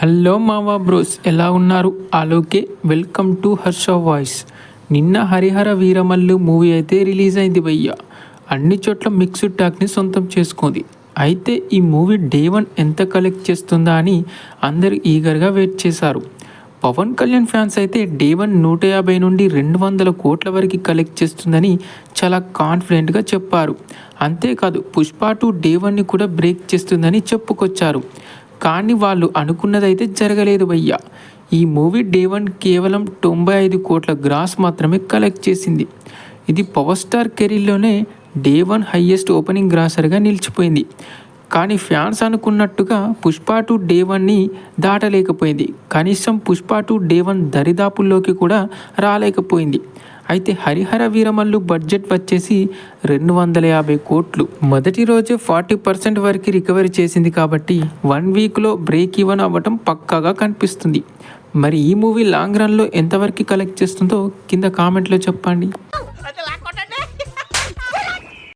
Hello మావా bros ఎలా ఉన్నారు? ఆలోకే వెల్కమ్ టు హర్ష వాయిస్. నిన్న హరిహర వీరమల్లు మూవీ అయితే రిలీజ్ అయింది భయ్య. అన్ని చోట్ల మిక్స్డ్ టాక్ని సొంతం చేసుకుంది. అయితే ఈ మూవీ డే వన్ ఎంత కలెక్ట్ చేస్తుందా అని అందరూ ఈగర్గా వెయిట్ చేశారు. పవన్ కళ్యాణ్ ఫ్యాన్స్ అయితే డే వన్ నూట యాభై నుండి రెండు వందల కోట్ల వరకు కలెక్ట్ చేస్తుందని చాలా కాన్ఫిడెంట్గా చెప్పారు. అంతేకాదు పుష్ప టూ డే వన్ని కూడా బ్రేక్ చేస్తుందని చెప్పుకొచ్చారు. కానీ వాళ్ళు అనుకున్నదైతే జరగలేదు భయ్య. ఈ మూవీ డే వన్ కేవలం తొంభై ఐదు కోట్ల గ్రాస్ మాత్రమే కలెక్ట్ చేసింది. ఇది పవర్ స్టార్ కెరీర్లోనే డే వన్ హయ్యెస్ట్ ఓపెనింగ్ గ్రాసర్గా నిలిచిపోయింది. కానీ ఫ్యాన్స్ అనుకున్నట్టుగా పుష్ప టూ డే వన్ని దాటలేకపోయింది. కనీసం పుష్ప టూ డే వన్ దరిదాపుల్లోకి కూడా రాలేకపోయింది. అయితే హరిహర వీరమల్లు బడ్జెట్ వచ్చేసి రెండు వందల యాభై కోట్లు. మొదటి రోజే ఫార్టీ పర్సెంట్ వరకు రికవరీ చేసింది కాబట్టి వన్ వీక్లో బ్రేక్ ఈవెన్ అవ్వటం పక్కాగా కనిపిస్తుంది. మరి ఈ మూవీ లాంగ్ రన్లో ఎంతవరకు కలెక్ట్ చేస్తుందో కింద కామెంట్లో చెప్పండి.